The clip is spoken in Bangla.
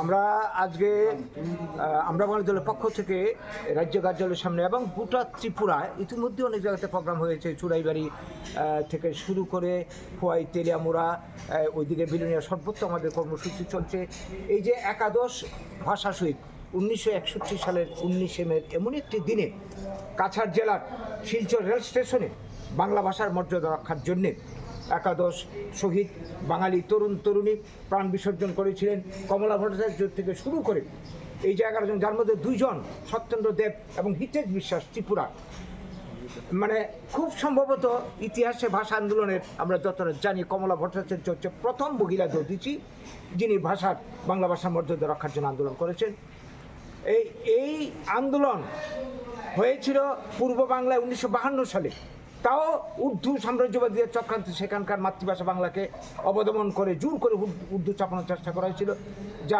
আমরা আজকে আমরা বাঙালি দলের পক্ষ থেকে রাজ্য কার্যালয়ের সামনে এবং গোটা ত্রিপুরা ইতিমধ্যে অনেক জায়গাতে প্রোগ্রাম হয়েছে। চুড়াইবাড়ি থেকে শুরু করে খোয়াই, তেলিয়ামুড়া ওইদিকে বিলুনিয়া সর্বত্র আমাদের কর্মসূচি চলছে। এই যে একাদশ ভাষা শহীদ, উনিশশো একষট্টি সালের উনিশে মে, এমন একটি দিনে কাছাড় জেলার শিলচর রেল স্টেশনে বাংলা ভাষার মর্যাদা রক্ষার জন্যে একাদশ শহীদ বাঙালি তরুণ তরুণী প্রাণ বিসর্জন করেছিলেন। কমলা ভট্টাচার্য থেকে শুরু করে এই যে এগারো জন যার মধ্যে দুইজন সত্যেন্দ্র দেব এবং হিতেশ বিশ্বাস ত্রিপুরা। মানে খুব সম্ভবত ইতিহাসে ভাষা আন্দোলনের আমরা যতটা জানি, কমলা ভট্টাচার্য হচ্ছে প্রথম মহিলা দধিচি যিনি ভাষার, বাংলা ভাষার মর্যাদা রক্ষার জন্য আন্দোলন করেছেন। এই এই আন্দোলন হয়েছিল পূর্ব বাংলায় উনিশশো সালে। তাও উর্দু সাম্রাজ্যবাদীদের চক্রান্ত সেখানকার মাতৃভাষা বাংলাকে অবদমন করে, জোর করে উর্দু- চাপানোর চেষ্টা করা হয়েছিল, যা